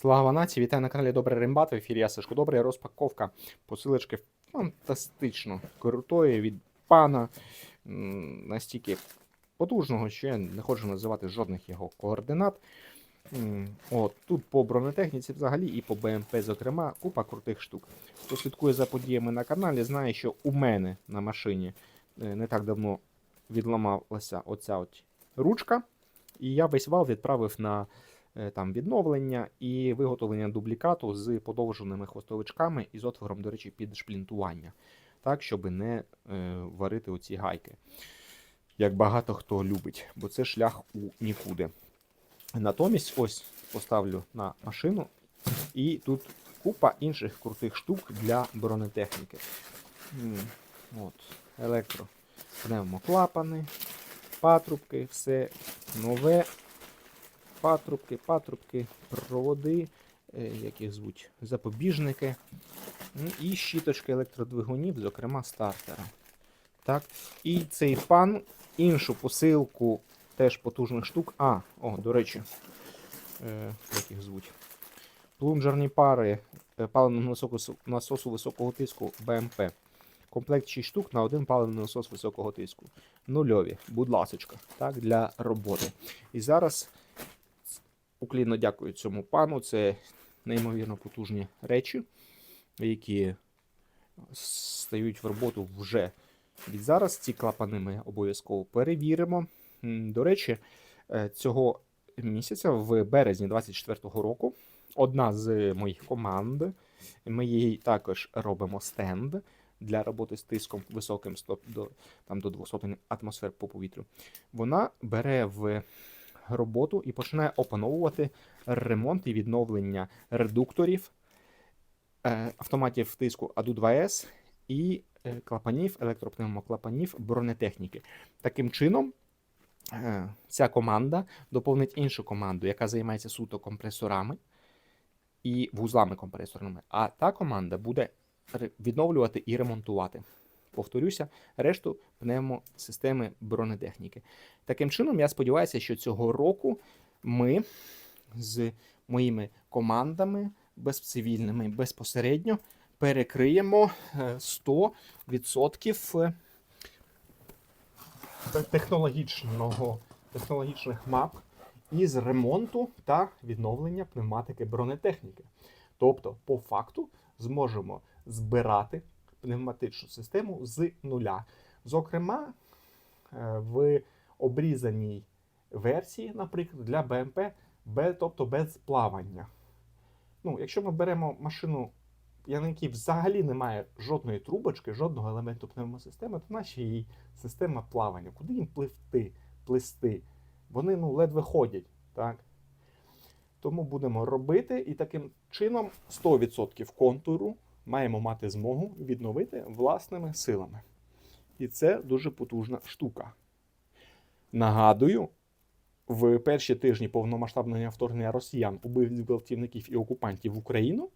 Слава нації, вітаю на каналі Добрий Рембат. В ефірі я Сашко Добрий. Розпаковка посилочки фантастично крутої від пана. Настільки потужного, що я не хочу називати жодних його координат. От, тут по бронетехніці взагалі і по БМП, зокрема, купа крутих штук. Хто слідкує за подіями на каналі, знає, що у мене на машині е, не так давно відламалася оця от ручка. І я весь вал відправив на там відновлення і виготовлення дублікату з подовженими хвостовичками і з отвором, до речі, під шплінтування, так, щоб не е, варити оці гайки. Як багато хто любить, бо це шлях у нікуди. Натомість, ось поставлю на машину, і тут купа інших крутих штук для бронетехніки. От, електро, пневмоклапани, патрубки, все нове. Патрубки, патрубки, проводи, е, як їх звуть, запобіжники. Ну, І щіточки електродвигунів, зокрема стартера. Так. І цей пан іншу посилку теж потужних штук. А, о, до речі, е, як їх звуть. Плунжерні пари е, паливного насосу, насосу високого тиску БМП. Комплект 6 штук на один паливний насос високого тиску. Нульові, будь ласочка, так, для роботи. І зараз уклінно дякую цьому пану. Це неймовірно потужні речі, які стають в роботу вже від зараз. Ці клапани ми обов'язково перевіримо. До речі, е, цього місяця, в березні 24-го року, одна з моїх команд, ми їй також робимо стенд для роботи з тиском високим 100 до, там, до 200 атмосфер по повітрю. Вона бере в роботу і починає опановувати ремонт і відновлення редукторів, е, автоматів тиску ADU-2S і е, клапанів, електропневмоклапанів бронетехніки. Таким чином, е, ця команда доповнить іншу команду, яка займається суто компресорами і вузлами компресорними. А та команда буде відновлювати і ремонтувати. Повторюся, решту пневмосистеми бронетехніки. Таким чином, я сподіваюся, що цього року ми з моїми командами безцивільними безпосередньо перекриємо е, 100% технологічного, технологічних мап із ремонту та відновлення пневматики бронетехніки. Тобто, по факту, зможемо збирати пневматичну систему з нуля. Зокрема, е, в обрізаній версії, наприклад, для БМП, тобто без плавання. Ну, якщо ми беремо машину, на якій взагалі немає жодної трубочки, жодного елементу пневмосистеми, то наша її система плавання. Куди їм пливти, плисти? Вони ну, ледве ходять. Так? Тому будемо робити і таким чином 100% контуру маємо мати змогу відновити власними силами. І це дуже потужна штука. Нагадую, в перші тижні повномасштабного вторгнення росіян убивць гвалтівників і окупантів в Україну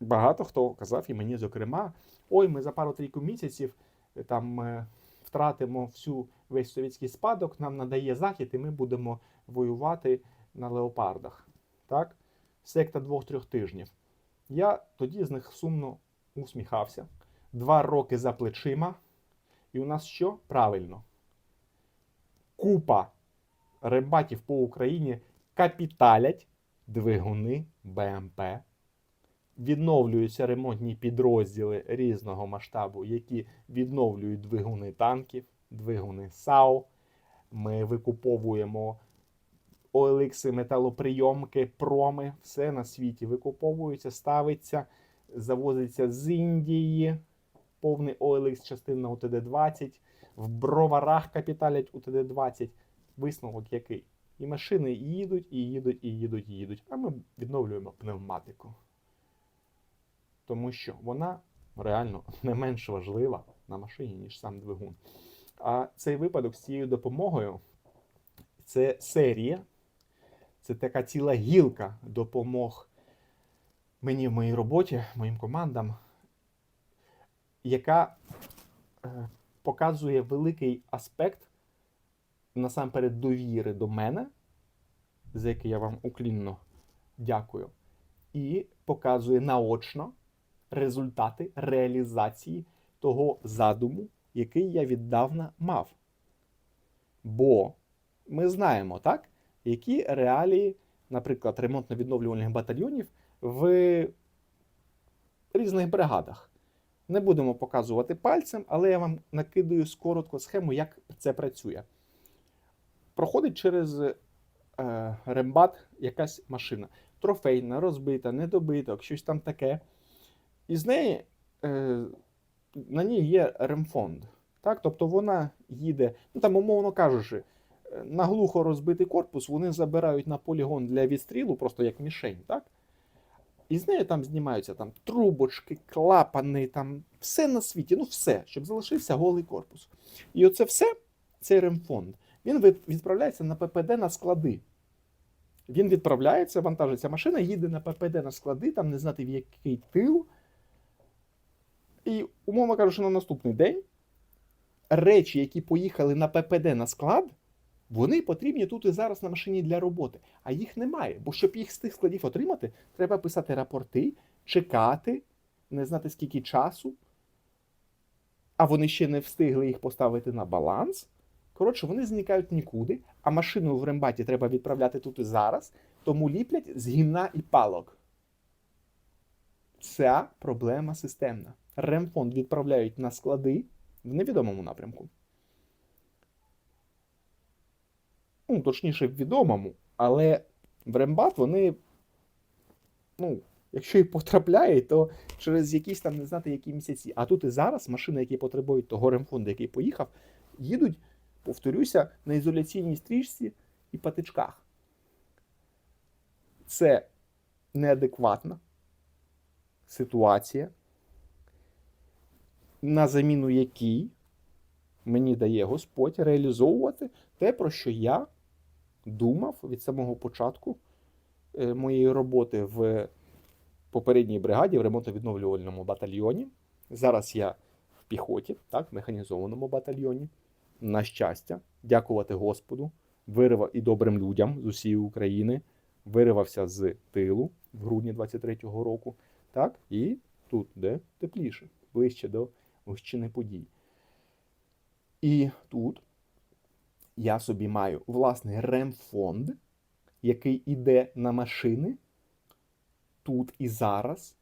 багато хто казав, і мені, зокрема, ой, ми за пару-трійку місяців е, там е, втратимо всю весь совєтський спадок, нам надає захід, і ми будемо воювати на леопардах. Так? Секта двох-трьох тижнів. Я тоді з них сумно усміхався. Два роки за плечима. І у нас що? Правильно. Купа рембатів по Україні капіталять двигуни БМП. Відновлюються ремонтні підрозділи різного масштабу, які відновлюють двигуни танків, двигуни САУ. Ми викуповуємо OLX, металоприйомки, проми, все на світі викуповується, ставиться, завозиться з Індії, повний OLX частина УТД-20, в броварах капіталять УТД-20. Висновок який? І машини їдуть, і їдуть, і їдуть, і їдуть. А ми відновлюємо пневматику. Тому що вона реально не менш важлива на машині, ніж сам двигун. А цей випадок з цією допомогою це серія, це така ціла гілка допомог мені в моїй роботі, моїм командам, яка е, показує великий аспект насамперед довіри до мене, за який я вам уклінно дякую. І показує наочно результати реалізації того задуму, який я віддавна мав. Бо ми знаємо, так, які реалії, наприклад, ремонтно-відновлювальних батальйонів в різних бригадах. Не будемо показувати пальцем, але я вам накидаю коротко схему, як це працює. Проходить через е, рембат якась машина. Трофейна, розбита, недобиток, щось там таке. І з неї е, на ній є ремфонд. Так? Тобто вона їде, ну там, умовно кажучи, наглухо розбитий корпус вони забирають на полігон для відстрілу, просто як мішень. так? І з нею там знімаються там трубочки, клапани, там все на світі, ну все, щоб залишився голий корпус. І оце все, цей ремфонд, він відправляється на ППД на склади. Він відправляється, вантажиться машина, їде на ППД на склади, там не знати в який тил. І, умовно кажучи, на наступний день речі, які поїхали на ППД на склад, вони потрібні тут і зараз на машині для роботи. А їх немає. Бо щоб їх з тих складів отримати, треба писати рапорти, чекати, не знати скільки часу. А вони ще не встигли їх поставити на баланс. Коротше, вони зникають нікуди, а машину в рембаті треба відправляти тут і зараз, тому ліплять з гімна і палок. Ця проблема системна. Ремфонд відправляють на склади в невідомому напрямку. Ну, точніше, відомому, але в рембат вони, ну, якщо і потрапляють, то через якісь там не знати які місяці. А тут і зараз машини, які потребують того ремфонду, який поїхав, їдуть, повторюся, на ізоляційній стрічці і патичках. Це неадекватна ситуація, на заміну якій мені дає Господь реалізовувати те, про що я думав від самого початку е, моєї роботи в попередній бригаді в ремонтно-відновлювальному батальйоні. Зараз я в піхоті, так, в механізованому батальйоні. На щастя, дякувати Господу, вирвав і добрим людям з усієї України, виривався з тилу в грудні 23-го року. Так, і тут, де тепліше, ближче до гущини подій. І тут я собі маю власний ремфонд, який іде на машини тут і зараз,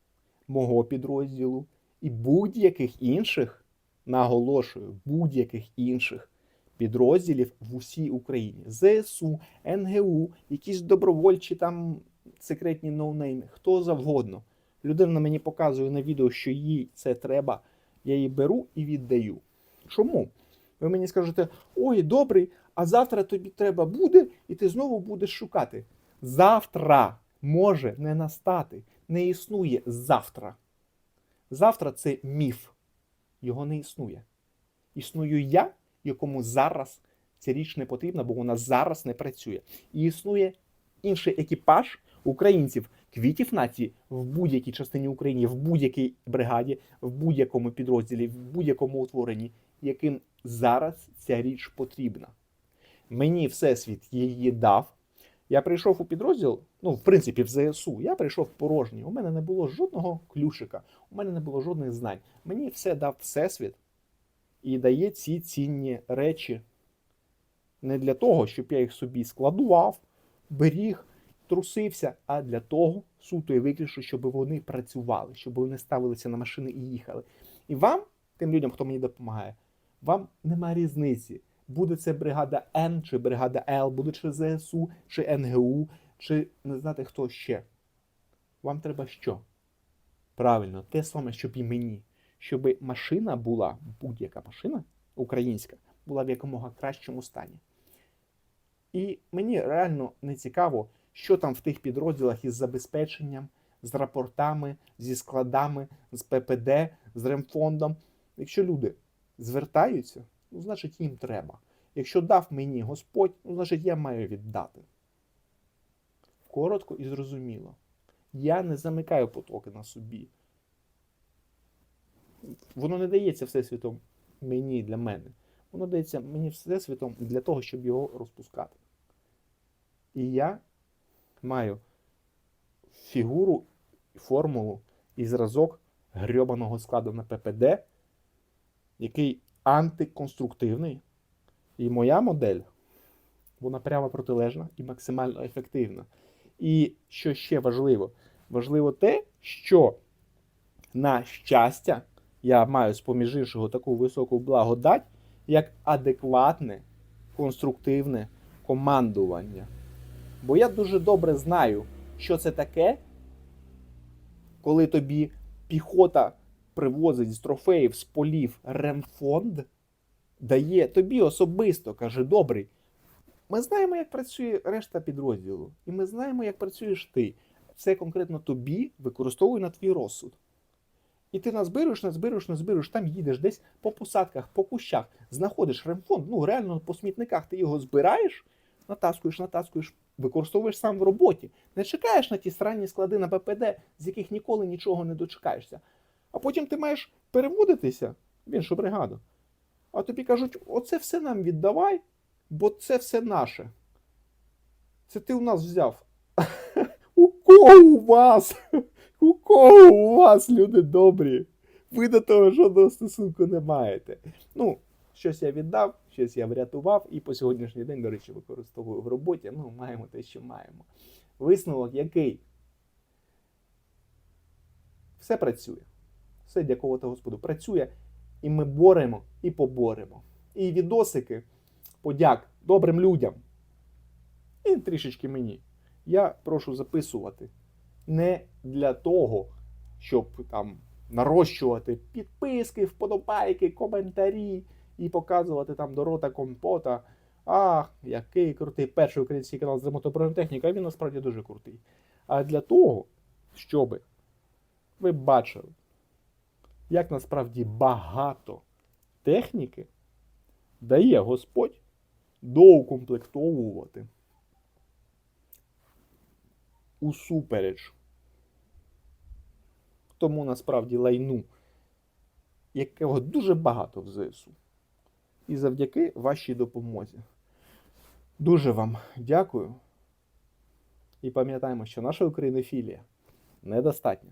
мого підрозділу, і будь-яких інших, наголошую, будь-яких інших підрозділів в усій Україні. ЗСУ, НГУ, якісь добровольчі там секретні ноунейми, хто завгодно. Людина мені показує на відео, що їй це треба, я її беру і віддаю. Чому? Ви мені скажете, ой, добрий, а завтра тобі треба буде, і ти знову будеш шукати. Завтра може не настати, не існує завтра. Завтра це міф. Його не існує. Існую я, якому зараз ця річ не потрібна, бо вона зараз не працює. І існує інший екіпаж українців, квітів нації в будь-якій частині України, в будь-якій бригаді, в будь-якому підрозділі, в будь-якому утворенні, яким зараз ця річ потрібна. Мені Всесвіт її дав. Я прийшов у підрозділ, ну, в принципі, в ЗСУ. Я прийшов порожній. У мене не було жодного клюшика, у мене не було жодних знань. Мені все дав Всесвіт і дає ці цінні речі не для того, щоб я їх собі складував, беріг, трусився, а для того, суто і виключно, щоб вони працювали, щоб вони ставилися на машини і їхали. І вам, тим людям, хто мені допомагає, вам немає різниці. Буде це бригада Н чи бригада Л, буде чи ЗСУ, чи НГУ, чи не знати хто ще. Вам треба що? Правильно, те саме, щоб і мені. Щоб машина була, будь-яка машина українська, була в якомога кращому стані. І мені реально не цікаво, що там в тих підрозділах із забезпеченням, з рапортами, зі складами, з ППД, з ремфондом. Якщо люди звертаються, ну, значить їм треба. Якщо дав мені Господь, ну, значить я маю віддати. Коротко і зрозуміло. Я не замикаю потоки на собі. Воно не дається Всесвітом мені для мене. Воно дається мені Всесвітом для того, щоб його розпускати. І я маю фігуру, формулу і зразок грьобаного складу на ППД, який антиконструктивний. І моя модель, вона прямо протилежна і максимально ефективна. І що ще важливо? Важливо те, що на щастя я маю з поміж іншого таку високу благодать, як адекватне, конструктивне командування. Бо я дуже добре знаю, що це таке, коли тобі піхота привозить з трофеїв, з полів ремфонд, дає тобі особисто, каже, добрий. Ми знаємо, як працює решта підрозділу, і ми знаємо, як працюєш ти. Це конкретно тобі використовує на твій розсуд. І ти назбируєш, назбируєш, назбируєш, там їдеш десь по посадках, по кущах, знаходиш ремфонд, ну реально по смітниках ти його збираєш, натаскуєш, натаскуєш, використовуєш сам в роботі. Не чекаєш на ті сранні склади на ППД, з яких ніколи нічого не дочекаєшся. А потім ти маєш переводитися в іншу бригаду. А тобі кажуть, оце все нам віддавай, бо це все наше. Це ти у нас взяв. У кого у вас? У кого у вас, люди добрі? Ви до того жодного стосунку не маєте. Ну, щось я віддав, щось я врятував, і по сьогоднішній день, до речі, використовую в роботі. Ну, маємо те, що маємо. Висновок який? Все працює. Все, дякувати Господу, працює. І ми боремо і поборемо. І відосики, подяк добрим людям. І трішечки мені. Я прошу записувати не для того, щоб там нарощувати підписки, вподобайки, коментарі і показувати там до рота компота. Ах, який крутий перший український канал з ремонту-бронетехніки, а він насправді дуже крутий. А для того, щоб ви бачили, як насправді багато техніки дає Господь доукомплектовувати усупереч тому насправді лайну, якого дуже багато в ЗСУ. І завдяки вашій допомозі. Дуже вам дякую. І пам'ятаємо, що наша українофілія недостатня.